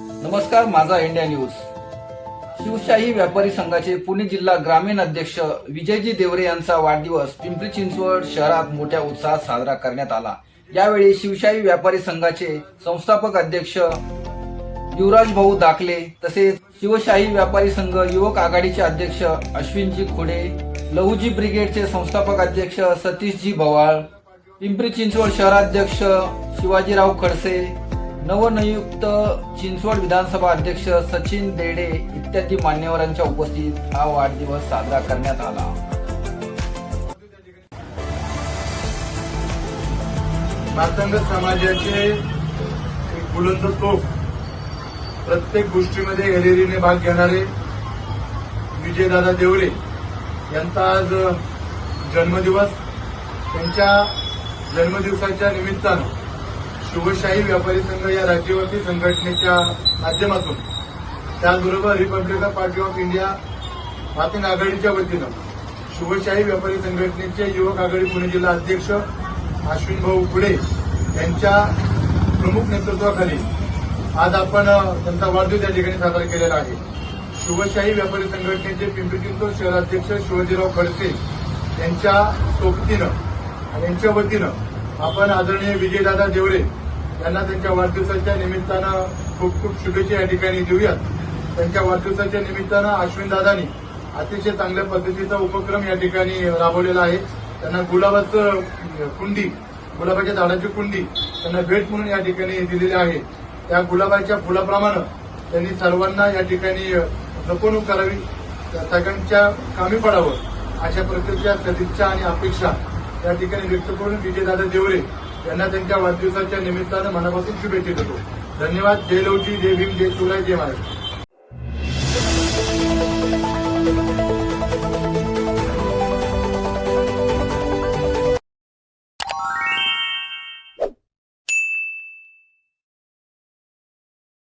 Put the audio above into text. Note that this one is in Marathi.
नमस्कार माझा इंडिया न्यूज. शिवशाही व्यापारी संघाचे पुणे जिल्हा ग्रामीण अध्यक्ष विजयजी देवरे यांचा वाढदिवस पिंपरी चिंचवड शहरात मोठ्या उत्साहात साजरा करण्यात आला. यावेळी शिवशाही व्यापारी संघाचे संस्थापक अध्यक्ष युवराज भाऊ दाखले तसेच शिवशाही व्यापारी संघ युवक आघाडीचे अध्यक्ष अश्विनजी खोडे लहूजी ब्रिगेडचे संस्थापक अध्यक्ष सतीशजी भवाळ पिंपरी चिंचवड शहराध्यक्ष शिवाजीराव खडसे नवनियुक्त चिंचवड विधानसभा अध्यक्ष सचिन देडे इत्यादी मान्यवरांच्या उपस्थितीत हा वाढदिवस साजरा करण्यात आला. मातंग समाजाचे एक बुलंद तोफ. प्रत्येक गोष्टीमध्ये गॅलरीने भाग घेणारे विजयदादा देवरे यांचा आज जन्मदिवस. त्यांच्या जन्मदिवसाच्या निमित्तानं शिवशाही व्यापारी संघ या राज्यव्यापी संघटनेच्या माध्यमातून त्याचबरोबर रिपब्लिकन पार्टी ऑफ इंडिया मातीन आघाडीच्या वतीनं शिवशाही व्यापारी संघटनेचे युवक आघाडी पुणे जिल्हा अध्यक्ष अश्विन भाऊ पुढे यांच्या प्रमुख नेतृत्वाखाली आज आपण त्यांचा वाढदिवस या ठिकाणी साजरा केलेला आहे. शिवशाही व्यापारी संघटनेचे पिंपरी चिंचवड शहराध्यक्ष शिवाजीराव खडसे यांच्या सोबतीनं आणि यांच्या वतीनं आपण आदरणीय विजयदादा देवरे यांना त्यांच्या वाढदिवसाच्या निमित्तानं खूप खूप शुभेच्छा या ठिकाणी देऊयात. त्यांच्या वाढदिवसाच्या निमित्तानं अश्विनदादांनी अतिशय चांगल्या पद्धतीचा उपक्रम या ठिकाणी राबवलेला आहे. त्यांना गुलाबाचं कुंडी गुलाबाच्या झाडाची कुंडी त्यांना भेट म्हणून या ठिकाणी दिलेली आहे. त्या गुलाबाच्या फुलाप्रमाणे त्यांनी सर्वांना या ठिकाणी जपवणूक करावी. सगळ्यांच्या कामी पडावं अशा प्रकारच्या सदिच्छा आणि अपेक्षा या ठिकाणी व्यक्त करून विजय दादा देवरे यांना त्यांच्या वाढदिवसाच्या निमित्तानं मनापासून शुभेच्छा देतो. धन्यवाद. जय लवजी जय भीम जय शिवराय जय महाराज.